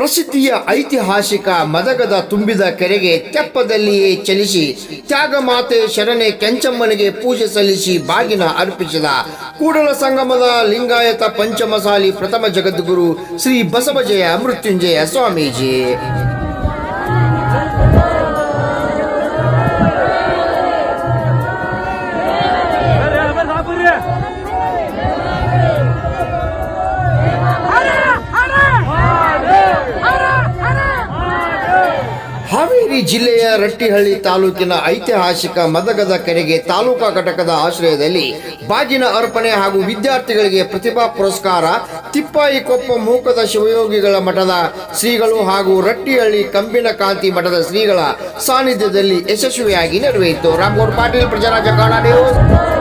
ಪ್ರಸಿದ್ಧಿಯ ಐತಿಹಾಸಿಕ ಮದಗದ ತುಂಬಿದ ಕೆರೆಗೆ ತೆಪ್ಪದಲ್ಲಿಯೇ ಚಲಿಸಿ ತ್ಯಾಗಮಾತೆ ಶರಣೆ ಕೆಂಚಮ್ಮನಿಗೆ ಪೂಜೆ ಸಲ್ಲಿಸಿ ಬಾಗಿನ ಅರ್ಪಿಸಿದ ಕೂಡಲ ಸಂಗಮದ ಲಿಂಗಾಯತ ಪಂಚಮಸಾಲಿ ಪ್ರಥಮ ಜಗದ್ಗುರು ಶ್ರೀ ಬಸವಜಯ ಮೃತ್ಯುಂಜಯ ಸ್ವಾಮೀಜಿ. ಜಿಲ್ಲೆಯ ರಟ್ಟಿಹಳ್ಳಿ ತಾಲೂಕಿನ ಐತಿಹಾಸಿಕ ಮದಗದ ಕೆರೆಗೆ ತಾಲೂಕಾ ಘಟಕದ ಆಶ್ರಯದಲ್ಲಿ ಬಾಗಿನ ಅರ್ಪಣೆ ಹಾಗೂ ವಿದ್ಯಾರ್ಥಿಗಳಿಗೆ ಪ್ರತಿಭಾ ಪುರಸ್ಕಾರ, ತಿಪ್ಪಾಯಿ ಕೊಪ್ಪ ಮೂಕದ ಶಿವಯೋಗಿಗಳ ಮಠದ ಶ್ರೀಗಳು ಹಾಗೂ ರಟ್ಟಿಹಳ್ಳಿ ಕಂಬಿನ ಕಾಂತಿ ಮಠದ ಶ್ರೀಗಳ ಸಾನ್ನಿಧ್ಯದಲ್ಲಿ ಯಶಸ್ವಿಯಾಗಿ ನೆರವೇರಿತು. ರಾಮಗೌಡ ಪಾಟೀಲ್, ಪ್ರಜಾರಾಜ್ಯ ಕನ್ನಡ ನ್ಯೂಸ್.